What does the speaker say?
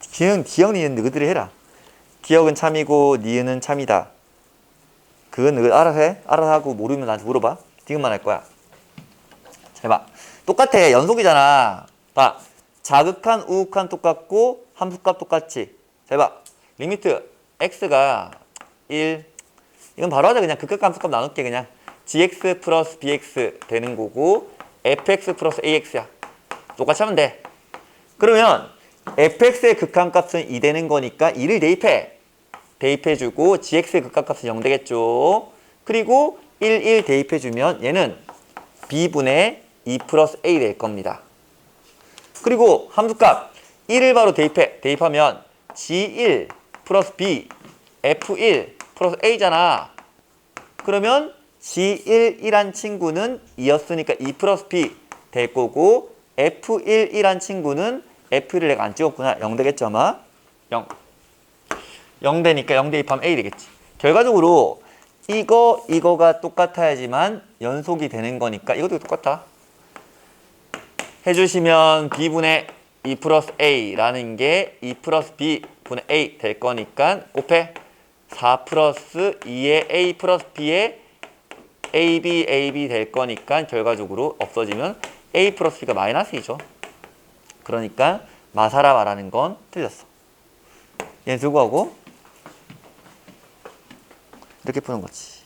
기억, 기억 니은 너희들이 해라. 기억은 참이고 니은은 참이다. 그건 너희 알아서 해. 알아서 하고 모르면 나한테 물어봐. 지금만 할 거야. 잘 봐. 똑같아. 연속이잖아. 봐. 자극한, 우극한 똑같고 함수값 똑같지. 잘 봐. 리미트 x가 1. 이건 바로 하자. 그냥 극값 함수값 나눌게 그냥. gx 플러스 bx 되는 거고 fx 플러스 ax야. 똑같이 하면 돼. 그러면 fx의 극한값은 2 되는 거니까 2를 대입해. 대입해주고 gx의 극한값은 0 되겠죠. 그리고 1, 1 대입해주면 얘는 b분의 2 플러스 a 될 겁니다. 그리고 함수값 1을 바로 대입해. 대입하면 g1 플러스 b f1 플러스 a잖아. 그러면 g11한 친구는 2였으니까 2 플러스 b 될 거고 f11한 친구는 f를 내가 안 찍었구나. 0 되겠죠 아마? 0. 0 되니까 0 대입하면 a 되겠지. 결과적으로 이거 이거가 똑같아야지만 연속이 되는 거니까 이것도 똑같아. 해주시면 b분의 2 플러스 a라는 게 2 플러스 b분의 a 될 거니까 곱해 4 플러스 2의 a 플러스 b의 ab ab 될 거니까 결과적으로 없어지면 a 플러스 b가 마이너스 2죠. 그러니까 마사라 말하는 건 틀렸어. 얘 들고 하고 이렇게 푸는 거지.